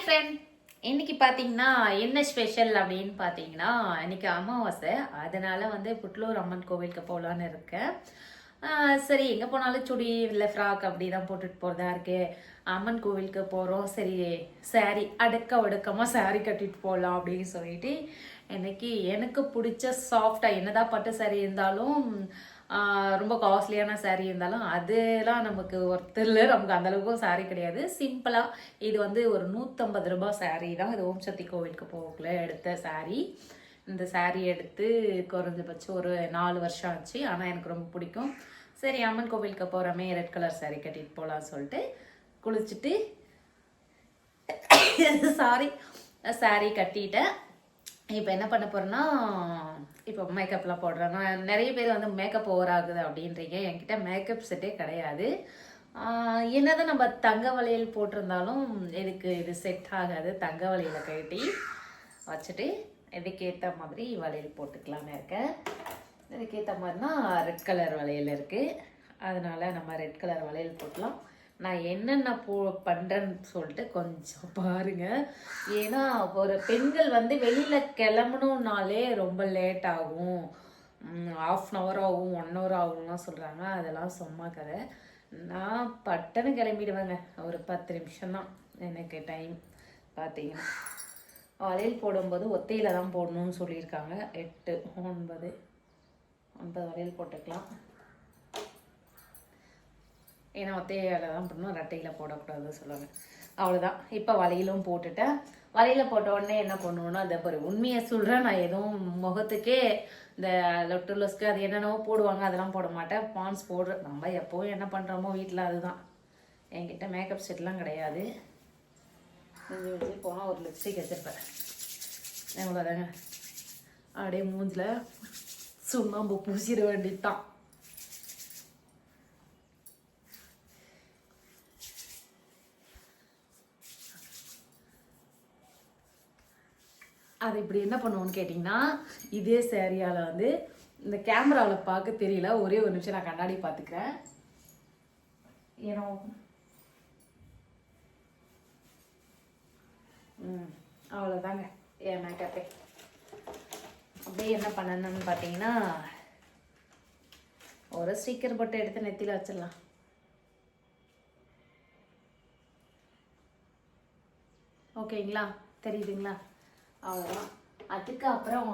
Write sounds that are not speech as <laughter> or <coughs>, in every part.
Hi friend இன்னைக்கு பார்த்தீங்கன்னா என்ன ஸ்பெஷல் அப்படின்னு பார்த்தீங்கன்னா இன்னைக்கு அமாவாசை. அதனால வந்து புட்லூர் அம்மன் கோவிலுக்கு போகலான்னு இருக்கேன். சரி எங்கே போனாலும் சுடி இல்லை ஃப்ராக் அப்படி தான் போட்டுட்டு போகிறதா இருக்கு. அம்மன் கோவிலுக்கு போகிறோம் சரி சாரி அடுக்க ஒடுக்கமாக சாரி கட்டிட்டு போகலாம் அப்படின்னு சொல்லிட்டு இன்னைக்கு எனக்கு பிடிச்ச சாஃப்டாக என்னதான் பட்டு saree இருந்தாலும் ரொம்ப காஸ்ட்லியான சாரீ இருந்தாலும் அதெல்லாம் நமக்கு ஒருத்தர் இல்லை. நமக்கு அந்தளவுக்கும் சாரீ கிடையாது. சிம்பிளாக இது வந்து ஒரு நூற்றம்பது ரூபாய் சாரீ தான். இது ஓம் சக்தி கோவிலுக்கு போகல எடுத்த சாரீ இந்த சாரீ எடுத்து குறைஞ்சபட்சம் ஒரு நாலு வருஷம் ஆச்சு. ஆனால் எனக்கு ரொம்ப பிடிக்கும். சரி அம்மன் கோவிலுக்கு போகிறோமே ரெட் கலர் சாரீ கட்டிட்டு போகலான்னு சொல்லிட்டு குளிச்சுட்டு <coughs> சாரி சாரீ கட்டிட்டேன். இப்போ என்ன பண்ண போகிறேன்னா இப்போ மேக்கப்லாம் போடுறேன். நான் நிறைய பேர் வந்து மேக்கப் ஓவர் ஆகுது அப்படின்றீங்க. என்கிட்ட மேக்கப் செட்டே கிடையாது. என்னதான் நம்ம தங்க வளையல் போட்டிருந்தாலும் இதுக்கு இது செட் ஆகாது? தங்க வளையலை கட்டி வச்சுட்டு இதுக்கேற்ற மாதிரி வளையல் போட்டுக்கலான்னு இருக்கேன். இதுக்கேற்ற மாதிரினா ரெட் கலர் வளையல் இருக்குது அதனால் நம்ம ரெட் கலர் வளையல் போட்டலாம் நான் என்னென்ன போ பண்ணுறேன்னு சொல்லிட்டு கொஞ்சம் பாருங்கள் ஏன்னா ஒரு பெண்கள் வந்து வெளியில் கிளம்பணுன்னாலே ரொம்ப லேட் ஆகும். ஆஃப் அன் ஹவர் ஆகும் ஒன் ஹவர் ஆகும்லாம் சொல்கிறாங்க அதெல்லாம் சும்மா கதை. நான் பட்டன்னு கிளம்பிடுவேங்க. ஒரு பத்து நிமிஷம் தான் எனக்கு டைம் பார்த்தீங்கன்னா வளையல் போடும்போது ஒத்தையில் தான் போடணும்னு சொல்லியிருக்காங்க. எட்டு ஒன்பது ஒன்பது வளையல் போட்டுக்கலாம். ஏன்னா ஒத்தையில தான் போடணும் ரெட்டையில் போடக்கூடாதுன்னு சொல்லுவாங்க. அவ்வளோதான் இப்போ வலையிலும் போட்டுட்டேன் வலையில் போட்ட உடனே என்ன பண்ணுவோன்னா அதை ஒரு உண்மையை சொல்கிறேன் நான் எதுவும் முகத்துக்கே இந்த லொட்டுலஸ்க்கு அது என்னென்னவோ போடுவாங்க அதெல்லாம் போட மாட்டேன். பான்ஸ் போடுறேன் நம்ம எப்போவும் என்ன பண்ணுறோமோ வீட்டில் அதுதான். என்கிட்ட மேக்கப் செட்லாம் கிடையாது. மிஞ்சி மிஞ்சி போனால் ஒரு லிப்ஸ்டிக் வச்சுருப்பேன் எவ்வளோதாங்க அப்படியே மூஞ்சில் சுண்ணாம்பு பூசிட வேண்டியதுதான். அது இப்படி என்ன பண்ணுவோன்னு கேட்டிங்கன்னா இதே சேரியால் வந்து இந்த கேமராவில் பார்க்க தெரியல. ஒரே ஒரு நிமிஷம் நான் கண்ணாடி பார்த்துக்கிறேன். ஏன்னா ம் அவ்வளோதாங்க என் மேக்கப்பே அப்படியே என்ன பண்ணணும்னு பார்த்தீங்கன்னா ஒரு ஸ்டிக்கர் போட்டு எடுத்து நெத்தியில் வச்சிடலாம். ஓகேங்களா? தெரியுதுங்களா? அவ்வளோதான் அதுக்கப்புறம்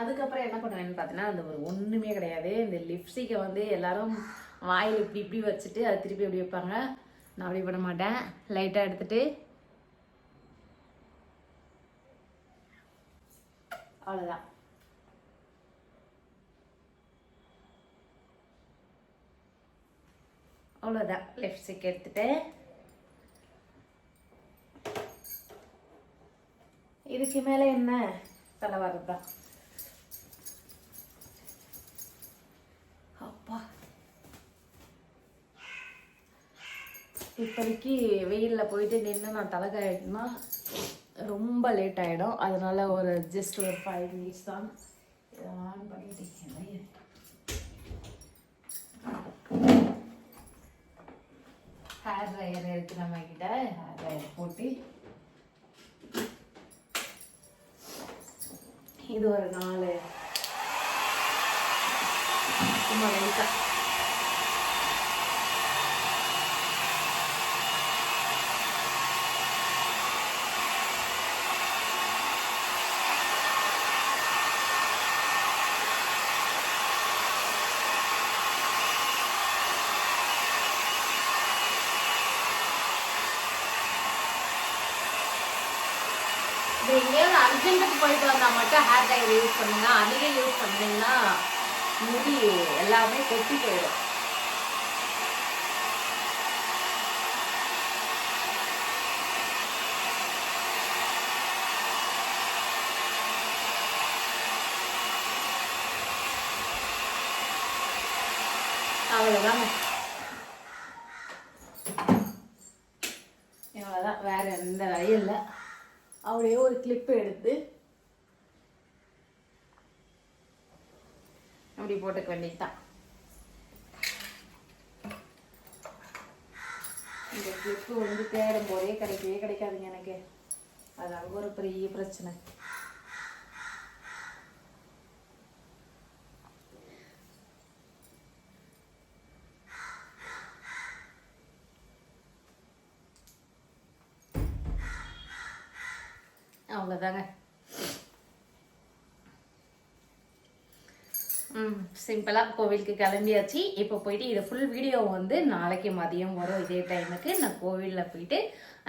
அதுக்கப்புறம் என்ன பண்ணுவேன்னு பார்த்தீங்கன்னா அந்த ஒரு ஒன்றுமே கிடையாது. இந்த லிப்ஸ்டிக்கை வந்து எல்லாரும் வாயில் இப்படி இப்படி வச்சுட்டு அதை திருப்பி அப்படி வைப்பாங்க. நான் அப்படி பண்ண மாட்டேன். லைட்டாக எடுத்துட்டு. அவ்வளோதான் அவ்வளோதான் லிப்ஸ்டிக் எடுத்துகிட்டு இதுக்கு மேலே என்ன? தலை வர்றதா? அப்பா. இப்போதைக்கு வெயிலில் போயிட்டு நின்று நான் தலை காயிட்டுனா ரொம்ப லேட் ஆகிடும் அதனால் ஒரு ஜஸ்ட் ஒரு ஃபைவ் மினிட்ஸ் தான் இதை ஆன் பண்ணிட்டு ஹேர் ட்ரையர் இருக்கு நம்ம கிட்ட ஹேர் ட்ரையர் போட்டு இது ஒரு நாலு. சும்மா லைட்டா. இது எங்கேயாவது அர்ஜென்ட்டுக்கு போயிட்டு வந்தா மட்டும் ஹேர் டையர் யூஸ் பண்ணுங்க. அதிலே யூஸ் பண்ணீங்கன்னா முடி எல்லாமே கொட்டி போயிடும். அவ்வளோதாங்க அப்படியே ஒரு கிளிப்பு எடுத்து அப்படி போட்டுக்க வேண்டியதுதான். இந்த கிளிப்பு வந்து தேடும் போதே கிடைக்கவே கிடைக்காதுங்க எனக்கு. அது அங்கே ஒரு பெரிய பிரச்சனை. அவ்வளோதாங்க ம் சிம்பிளாக கோவிலுக்கு கிளம்பியாச்சு. இப்போ போயிட்டு இதை ஃபுல் வீடியோ வந்து நாளைக்கு மதியம் வரும் இதே டைமுக்கு நான் கோவிலில் போயிட்டு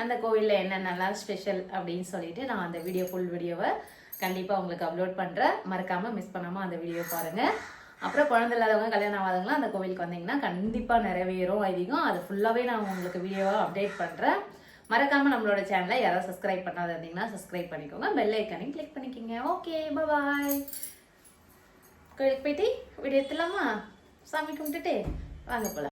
அந்த கோவிலில் என்னென்னலாம் ஸ்பெஷல் அப்படின்னு சொல்லிட்டு நான் அந்த வீடியோ ஃபுல் வீடியோவை கண்டிப்பாக உங்களுக்கு அப்லோட் பண்ணுறேன் மறக்காமல் மிஸ் பண்ணாமல் அந்த வீடியோ பாருங்கள் அப்புறம் குழந்தை இல்லாதவங்க கல்யாணம் ஆகாதவங்களாம் அந்த கோவிலுக்கு வந்தீங்கன்னா கண்டிப்பாக நிறைவேறும் அதிகம் அது ஃபுல்லாகவே நான் உங்களுக்கு வீடியோவாக அப்டேட் பண்ணுறேன் மறக்காமல் நம்மளோட சேனலை யாராவது சப்ஸ்கிரைப் பண்ணாத இருந்தீங்கன்னா சப்ஸ்கிரைப் பண்ணிக்கோங்க. பெல் ஐக்கானையும் கிளிக் பண்ணிக்கோங்க. ஓகே பாய் கோயிலுக்கு போயிட்டு வீடியோ எடுத்துலாமா சாமி கும்பிட்டுட்டு வாங்க போல.